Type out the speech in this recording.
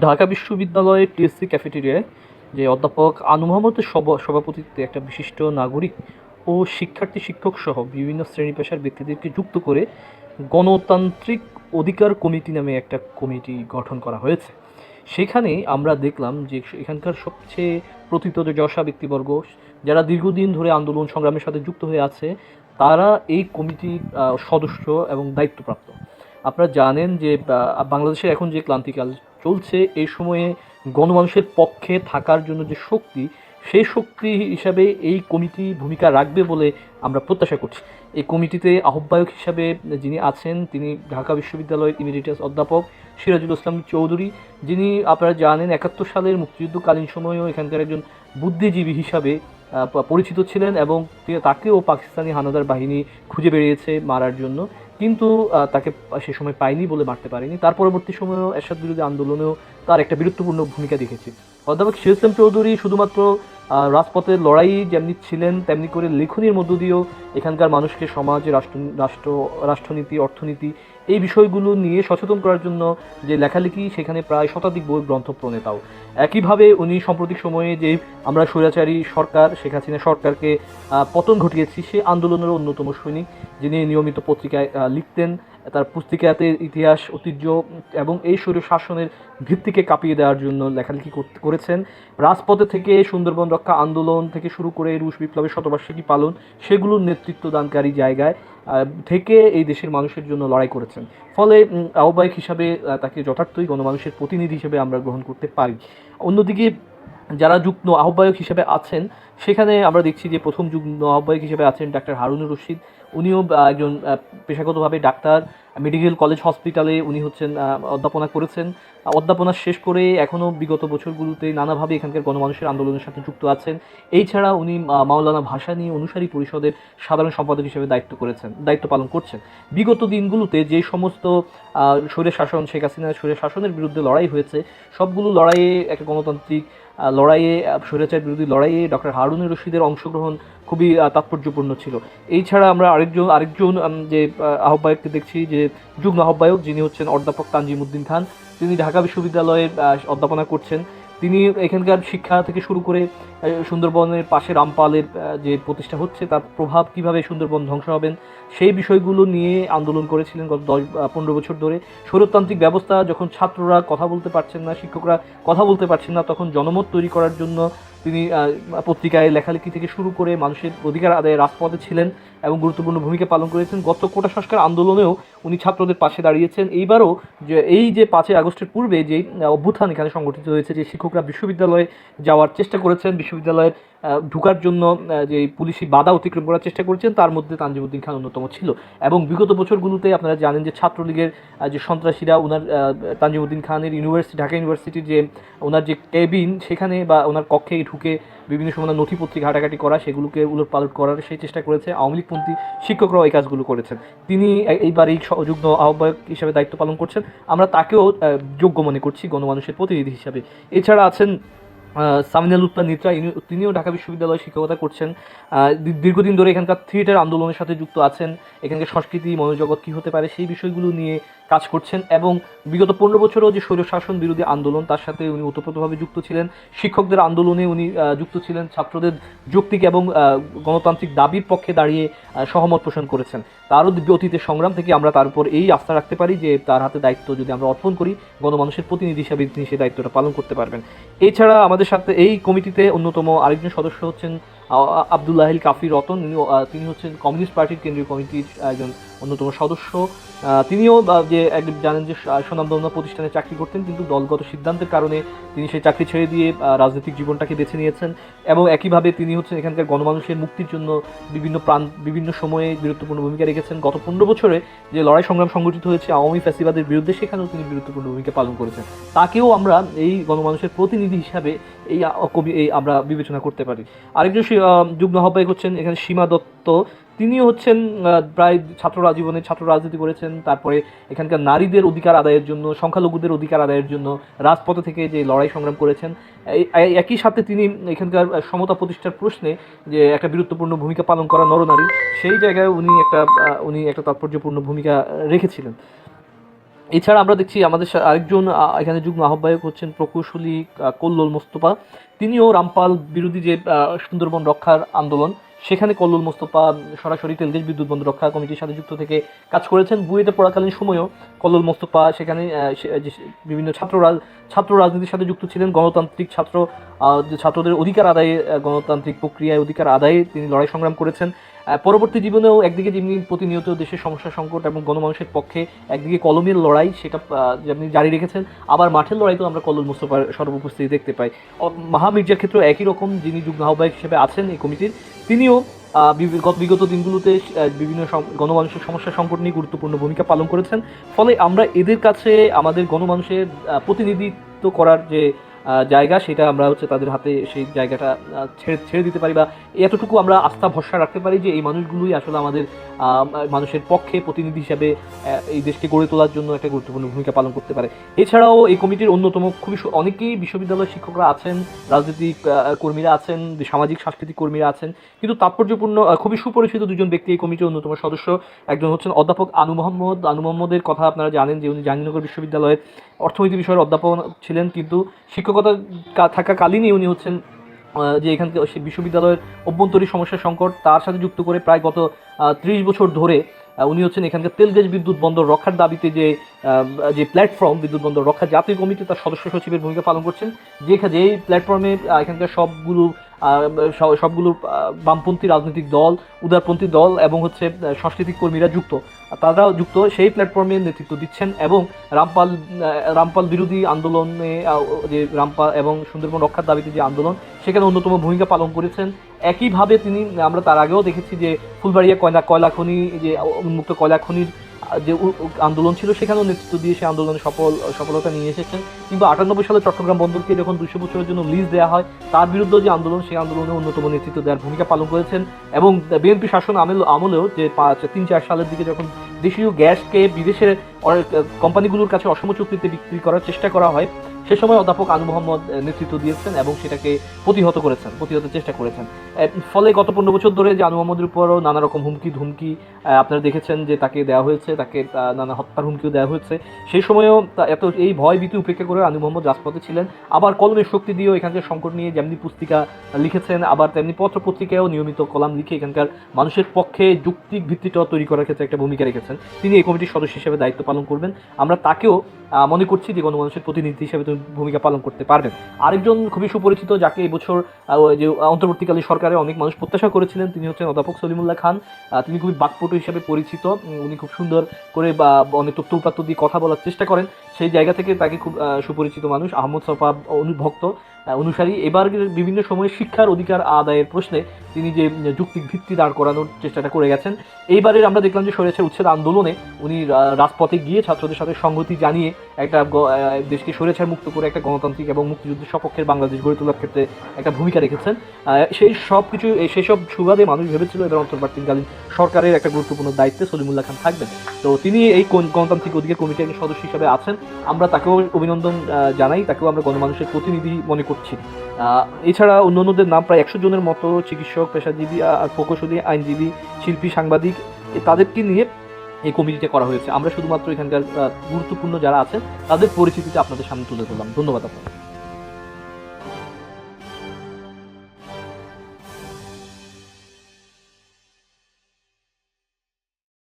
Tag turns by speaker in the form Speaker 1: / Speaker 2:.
Speaker 1: ঢাকা বিশ্ববিদ্যালয়ের টিএসসি ক্যাফেটেরিয়ায় যে অধ্যাপক আনু মোহাম্মদের সভা- সভাপতিত্বে একটা বিশিষ্ট নাগরিক ও শিক্ষার্থী শিক্ষক সহ বিভিন্ন শ্রেণি পেশার ব্যক্তিদেরকে যুক্ত করে গণতান্ত্রিক অধিকার কমিটি নামে একটা কমিটি গঠন করা হয়েছে। সেখানে আমরা দেখলাম যে এখানকার সবচেয়ে প্রথিত যে যশা ব্যক্তিবর্গ, যারা দীর্ঘদিন ধরে আন্দোলন সংগ্রামের সাথে যুক্ত হয়ে আছে, তারা এই কমিটির সদস্য এবং দায়িত্বপ্রাপ্ত। আপনারা জানেন যে বাংলাদেশের এখন যে ক্লান্তিকাল চলছে এই সময়ে গণমানুষের পক্ষে থাকার জন্য যে শক্তি, সেই শক্তি হিসাবে এই কমিটি ভূমিকা রাখবে বলে আমরা প্রত্যাশা করছি। এই কমিটিতে আহ্বায়ক হিসাবে যিনি আছেন, তিনি ঢাকা বিশ্ববিদ্যালয়ের ইমিডিয়েটাস অধ্যাপক সিরাজুল ইসলাম চৌধুরী, যিনি আপনারা জানেন একাত্তর সালের মুক্তিযুদ্ধকালীন সময়েও এখানকার একজন বুদ্ধিজীবী হিসাবে পরিচিত ছিলেন এবং তাকেও পাকিস্তানি হানাদার বাহিনী খুঁজে বেরিয়েছে মারার জন্য। কিন্তু তাকে সে সময় পায়নি বলে মারতে পারেনি। তার পরবর্তী সময়েও এরশাদ বিরোধী আন্দোলনেও তার একটা বীরত্বপূর্ণ ভূমিকা দেখেছি। অধ্যাপক শিরসেম চৌধুরী শুধুমাত্র রাজপথে রাজপথের লড়াই যেমনি ছিলেন, তেমনি করে লেখনির মধ্য দিয়েও এখানকার মানুষকে সমাজ, রাষ্ট্র রাষ্ট্র, রাষ্ট্রনীতি, অর্থনীতি এই বিষয়গুলো নিয়ে সচেতন করার জন্য যে লেখালেখি সেখানে প্রায় শতাধিক বই গ্রন্থ প্রণেতাও। একইভাবে উনি সাম্প্রতিক সময়ে যে আমরা স্বৈরাচারী সরকার, শেখ হাসিনা সরকারকে পতন ঘটিয়েছি, সে আন্দোলনের অন্যতম সৈনিক, যিনি নিয়মিত পত্রিকায় লিখতেন। তার পুস্তিকাতে ইতিহাস, ঐতিহ্য এবং এই স্বৈর শাসনের ভিত্তিকে কাঁপিয়ে দেওয়ার জন্য লেখালেখি করেছেন। রাজপথে থেকে সুন্দরবন রক্ষা আন্দোলন থেকে শুরু করে রুশ বিপ্লবের শতবার্ষিকী পালন, সেগুলোর নেতৃত্ব দানকারী জায়গায় থেকে এই দেশের মানুষের জন্য লড়াই করেছেন। ফলে আহ্বায়ক হিসাবে তাকে যথার্থই গণমানুষের প্রতিনিধি হিসেবে আমরা গ্রহণ করতে পারি। অন্যদিকে, যারা যুগ্ম আহ্বায়ক হিসেবে আছেন, সেখানে আমরা দেখছি যে প্রথম যুগ্ম আহ্বায়ক হিসেবে আছেন ডাক্তার হারুনুর রশিদ। উনিও একজন পেশাগতভাবে ডাক্তার মেডিকেল কলেজ হসপিটালে উনি হচ্ছেন অধ্যাপনা করেছেন। অধ্যাপনা শেষ করে এখনও বিগত বছরগুলোতে নানাভাবে এখানকার গণমানুষের আন্দোলনের সাথে যুক্ত আছেন। এছাড়া উনি আহ, মাওলানা নিয়ে অনুসারী পরিষদের সাধারণ সম্পাদক হিসেবে দায়িত্ব করেছেন দায়িত্ব পালন করছেন। বিগত দিনগুলোতে যে সমস্ত স্বৈর শাসন শেখ হাসিনার স্বৈর শাসনের বিরুদ্ধে লড়াই হয়েছে সবগুলো লড়াইয়ে একটা গণতান্ত্রিক লড়াইয়ে স্বৈরাচার বিরোধী লড়াইয়ে ডক্টর হারুনুর রশিদের অংশগ্রহণ খুবই তাৎপর্যপূর্ণ ছিল। এই ছাড়া আমরা আরেকজন আরেকজন যে আহ্বায়ককে দেখছি, যে, যুগ্ম আহ্বায়ক, যিনি হচ্ছেন অধ্যাপক তানজিমুদ্দিন খান। তিনি ঢাকা বিশ্ববিদ্যালয়ের অধ্যাপনা করছেন। তিনি এখানকার শিক্ষা থেকে শুরু করে সুন্দরবনের পাশে রামপালের যে প্রতিষ্ঠা হচ্ছে, তার প্রভাব কীভাবে সুন্দরবন ধ্বংস হবেন, সেই বিষয়গুলো নিয়ে আন্দোলন করেছিলেন গত দশ পনেরো বছর ধরে। স্বৈরতান্ত্রিক ব্যবস্থা, যখন ছাত্ররা কথা বলতে পারছেন না, শিক্ষকরা কথা বলতে পারছেন না, তখন জনমত তৈরি করার জন্য তিনি পত্রিকায় লেখালেখি থেকে শুরু করে মানুষের অধিকার আদায়ে রাজপথে ছিলেন এবং গুরুত্বপূর্ণ ভূমিকা পালন করেছেন। গত কোটা সংস্কার আন্দোলনেও উনি ছাত্রদের পাশে দাঁড়িয়েছেন। এইবারও যে, এই যে পাঁচই আগস্টের পূর্বে যে অভ্যুত্থান এখানে সংগঠিত হয়েছে, যে শিক্ষকরা বিশ্ববিদ্যালয়ে যাওয়ার চেষ্টা করেছেন, বিশ্ববিদ্যালয়ের ঢুকার জন্য যে পুলিশি বাধা অতিক্রম করার চেষ্টা করেছেন তার মধ্যে তানজিমুদ্দিন খান অন্যতম ছিল। এবং বিগত বছরগুলোতে আপনারা জানেন যে ছাত্রলীগের যে সন্ত্রাসীরা ওনার আহ, তানজিমুদ্দিন খানের ইউনিভার্সিটি ঢাকা ইউনিভার্সিটির যে ওনার যে কেবিন সেখানে বা ওনার কক্ষে ঢুকে বিভিন্ন সময় ওনার নথিপত্রিক ঘাটাঘাটি করা সেগুলোকে উলট পালট করার সেই চেষ্টা করেছে। আওয়ামী লীগপন্থী শিক্ষকরাও এই কাজগুলো করেছেন। তিনি এইবার এই যুগ্ম আহ্বায়ক হিসাবে দায়িত্ব পালন করছেন। আমরা তাকেও যোগ্য মনে করছি গণমানুষের প্রতিনিধি হিসাবে। এছাড়া আছেন সামিনাল উত্তা নিত্রা তিনিও ঢাকা বিশ্ববিদ্যালয়ে শিক্ষকতা করছেন। দীর্ঘদিন ধরে এখানকার থিয়েটার আন্দোলনের সাথে যুক্ত আছেন। এখানকার সংস্কৃতি, মনোজগৎ কী হতে পারে সেই বিষয়গুলো নিয়ে কাজ করছেন এবং বিগত পনেরো বছরও যে স্বৈর শাসন বিরোধী আন্দোলন, তার সাথে উনি ওতপ্রোতভাবে যুক্ত ছিলেন। শিক্ষকদের আন্দোলনে উনি যুক্ত ছিলেন, ছাত্রদের যৌক্তিক এবং গণতান্ত্রিক দাবির পক্ষে দাঁড়িয়ে সহমত পোষণ করেছেন। তারও অতীতের সংগ্রাম থেকে আমরা তার উপর এই আস্থা রাখতে পারি যে তার হাতে দায়িত্ব যদি আমরা অর্পণ করি, গণমানুষের প্রতিনিধি হিসাবে তিনি সেই দায়িত্বটা পালন করতে পারবেন। এছাড়া আমাদের সাথে এই কমিটিতে অন্যতম আরেকজন সদস্য হচ্ছেন আব্দুল্লাহিল কাফি রতন। তিনি হচ্ছেন কমিউনিস্ট পার্টির কেন্দ্রীয় কমিটির একজন অন্যতম সদস্য। তিনিও যে একজন জানেন যে সা- সুনামধন্য প্রতিষ্ঠানে চাকরি করতেন, কিন্তু দলগত সিদ্ধান্তের কারণে তিনি সেই চাকরি ছেড়ে দিয়ে রাজনৈতিক জীবনটাকে বেছে নিয়েছেন এবং একইভাবে তিনি হচ্ছেন এখানকার গণমানুষের মুক্তির জন্য বিভিন্ন প্রাণ, বিভিন্ন সময়ে গুরুত্বপূর্ণ ভূমিকা রেখেছেন। গত পনেরো বছরে যে লড়াই সংগ্রাম সংগঠিত হয়েছে আওয়ামী ফ্যাসিবাদের বিরুদ্ধে, সেখানেও তিনি গুরুত্বপূর্ণ ভূমিকা পালন করেছেন। তাকেও আমরা এই গণমানুষের প্রতিনিধি হিসাবে এই কবি, এই আমরা বিবেচনা করতে পারি। আরেকজন যুগ্ম আহ্বায়ক হচ্ছেন এখানে সীমা দত্ত। তিনিও হচ্ছেন প্রায় ছাত্র জীবনে ছাত্র রাজনীতি করেছেন, তারপরে এখানকার নারীদের অধিকার আদায়ের জন্য, সংখ্যালঘুদের অধিকার আদায়ের জন্য রাজপথে থেকে যে লড়াই সংগ্রাম করেছেন একই সাথে তিনি এখানকার সমতা প্রতিষ্ঠার প্রশ্নে যে একটা গুরুত্বপূর্ণ ভূমিকা পালন করা নরনারী, সেই জায়গায় উনি একটা উনি একটা তাৎপর্যপূর্ণ ভূমিকা রেখেছিলেন। এছাড়া আমরা দেখছি আমাদের আরেকজন এখানে যুগ্ম আহ্বায়ক হচ্ছেন প্রকৌশলী কল্লোল মোস্তফা। তিনিও রামপাল বিরোধী যে সুন্দরবন রক্ষার আন্দোলন সেখানে কল্লুল মোস্তফা সরাসরি তেলদেশ বিদ্যুৎ বন্ধ রক্ষা কমিটির সাথে যুক্ত থেকে কাজ করেছেন। বুয়েটে পড়াকালীন সময়েও কল্লুল মোস্তফা সেখানে বিভিন্ন ছাত্র ছাত্র রাজনীতির সাথে যুক্ত ছিলেন। গণতান্ত্রিক ছাত্র ছাত্রদের অধিকার আদায়ে গণতান্ত্রিক প্রক্রিয়ায় অধিকার আদায়ে তিনি লড়াই সংগ্রাম করেছেন। পরবর্তী জীবনেও একদিকে যেমনি প্রতিনিয়ত দেশের সমস্যা, সংকট এবং গণমানুষের পক্ষে একদিকে কলমের লড়াই, সেটা যেমনি জারি রেখেছেন, আবার মাঠের লড়াইতেও আমরা কল্লোল মুস্তফার সর্বোপস্থিতি দেখতে পাই। অ- মাহা মির্জার ক্ষেত্রেও একই রকম যিনি যুগ্ম আহ্বায়ক হিসেবে আছেন এই কমিটির, তিনিও গত বিগত দিনগুলোতে বিভিন্ন গণমানুষের সমস্যা, সংকট নিয়ে গুরুত্বপূর্ণ ভূমিকা পালন করেছেন। ফলে আমরা এদের কাছে আমাদের গণমানুষের প্রতিনিধিত্ব করার যে জায়গা, সেটা আমরা হচ্ছে তাদের হাতে সেই জায়গাটা ছেড়ে ছেড়ে দিতে পারি বা এতটুকু আমরা আস্থা, ভরসা রাখতে পারি যে এই মানুষগুলোই আসলে আমাদের মানুষের পক্ষে প্রতিনিধি হিসাবে এই দেশকে গড়ে তোলার জন্য একটা গুরুত্বপূর্ণ ভূমিকা পালন করতে পারে। এছাড়াও এই কমিটির অন্যতম খুবই অনেকেই বিশ্ববিদ্যালয়ের শিক্ষকরা আছেন, রাজনৈতিক কর্মীরা আছেন, সামাজিক, সাংস্কৃতিক কর্মীরা আছেন, কিন্তু তাৎপর্যপূর্ণ খুবই সুপরিচিত দুজন ব্যক্তি এই কমিটির অন্যতম সদস্য। একজন হচ্ছেন অধ্যাপক আনু মোহাম্মদ। আনু মোহাম্মদের কথা আপনারা জানেন যে উনি জাহাঙ্গীরনগর বিশ্ববিদ্যালয়ের অর্থনীতি বিষয়ের অধ্যাপক ছিলেন, কিন্তু শিক্ষকতা থাকাকালীনই উনি হচ্ছেন যে এখানকে সে বিশ্ববিদ্যালয়ের অভ্যন্তরীণ সমস্যা সংকট তার সাথে যুক্ত করে প্রায় গত ত্রিশ বছর ধরে উনি হচ্ছেন এখানকার তেলগেজ বিদ্যুৎ বন্দর রক্ষার দাবিতে যে যে প্ল্যাটফর্ম বিদ্যুৎ বন্দর রক্ষা জাতীয় কমিটি, তার সদস্য সচিবের ভূমিকা পালন করছেন। যেখানে যেই প্ল্যাটফর্মে এখানকার সবগুলো সবগুলো বামপন্থী রাজনৈতিক দল, উদারপন্থী দল এবং হচ্ছে সাংস্কৃতিক কর্মীরা যুক্ত। তারাও যুক্ত। সেই প্ল্যাটফর্মে নেতৃত্ব দিচ্ছেন এবং রামপাল রামপাল বিরোধী আন্দোলনে যে রামপাল এবং সুন্দরবন রক্ষার দাবিতে যে আন্দোলন, সেখানে অন্যতম ভূমিকা পালন করেছেন। একইভাবে তিনি, আমরা তার আগেও দেখেছি যে ফুলবাড়িয়া কয়লা কয়লা খনি যে উন্মুক্ত কয়লা খনির যে আন্দোলন ছিল, সেখানেও নেতৃত্ব দিয়ে সে আন্দোলনে সফল, সফলতা নিয়ে এসেছেন। কিন্তু আটানব্বই সালে চট্টগ্রাম বন্দরকে যখন দুশো বছরের জন্য লিজ দেওয়া হয়, তার বিরুদ্ধে যে আন্দোলন, সেই আন্দোলনে অন্যতম নেতৃত্ব দেওয়ার ভূমিকা পালন করেছেন। এবং বিএনপি শাসন আমল আমলেও যে পাঁচ, তিন, চার সালের দিকে যখন দেশীয় গ্যাসকে বিদেশের কোম্পানিগুলোর কাছে অসম চুক্তিতে বিক্রি করার চেষ্টা করা হয় সে সময় অধ্যাপক আনু মোহাম্মদ নেতৃত্ব দিয়েছেন এবং সেটাকে প্রতিহত করেছেন, প্রতিহত চেষ্টা করেছেন। ফলে গত পনেরো বছর ধরে যে আনু মোহাম্মদের উপরও নানা রকম হুমকি, ধুমকি আপনারা দেখেছেন যে তাকে দেওয়া হয়েছে, তাকে নানা হত্যার হুমকিও দেওয়া হয়েছে। সেই সময়েও এত, এই ভয় ভীতি উপেক্ষা করে আনু মোহাম্মদ রাজপথে ছিলেন। আবার কলমের শক্তি দিয়েও এখানকার সংকট নিয়ে যেমনি পুস্তিকা লিখেছেন, আবার তেমনি পত্র পত্রিকায়ও নিয়মিত কলাম লিখে এখানকার মানুষের পক্ষে যুক্তিক ভিত্তিটা তৈরি করার ক্ষেত্রে একটা ভূমিকা রেখেছেন। তিনি এই কমিটির সদস্য হিসেবে দায়িত্ব পালন করবেন। আমরা তাকেও মনে করছি যে গণমানুষের প্রতিনিধি হিসেবে ভূমিকা পালন করতে পারবেন। আরেকজন খুবই সুপরিচিত, যাকে এবছর যে অন্তর্বর্তীকালীন সরকারে অনেক মানুষ প্রত্যাশা করেছিলেন, তিনি হচ্ছেন অধ্যাপক সলিমুল্লাহ খান। তিনি খুবই বাকপটু হিসেবে পরিচিত। উনি খুব সুন্দর করে বা অনেক তথ্য উপাত্ত দিয়ে কথা বলার চেষ্টা করেন। সেই জায়গা থেকে তাকে খুব সুপরিচিত মানুষ আহমদ সফা অনুভক্ত অনুসারী। এবার বিভিন্ন সময়ে শিক্ষার অধিকার আদায়ের প্রশ্নে তিনি যে উম, যুক্তিক ভিত্তি দাঁড় করানোর চেষ্টাটা করে গেছেন। এইবারের আমরা দেখলাম যে স্বৈরাচার উচ্ছেদ আন্দোলনে উনি রাজপথে গিয়ে ছাত্রদের সাথে সংহতি জানিয়ে একটা দেশকে স্বৈরাচার মুক্ত করে একটা গণতান্ত্রিক এবং মুক্তিযুদ্ধের সপক্ষের বাংলাদেশ গড়ে তোলার ক্ষেত্রে একটা ভূমিকা রেখেছেন। সেই সব কিছু এই- সেসব সুবাদে মানুষ ভেবেছিল এবার অন্তর্বর্তীকালীন সরকারের একটা গুরুত্বপূর্ণ দায়িত্বে সলিমুল্লাহ খান থাকবেন। তো তিনি এই গণতান্ত্রিক অধিকার কমিটির সদস্য হিসাবে আছেন। আমরা তাকেও অভিনন্দন জানাই। তাকেও আমরা গণমানুষের প্রতিনিধি মনে করছি। এছাড়া অন্যান্যদের নাম প্রায় একশো জনের মতো চিকিৎসক পেশাজীবী আর প্রকৌশলী, আইনজীবী, শিল্পী, সাংবাদিক তাদেরকে নিয়ে এই কমিটিটা করা হয়েছে। আমরা শুধুমাত্র এখানকার গুরুত্বপূর্ণ যারা আছেন, তাদের পরিচিতিটা আপনাদের সামনে তুলে ধরলাম। ধন্যবাদ আপনাকে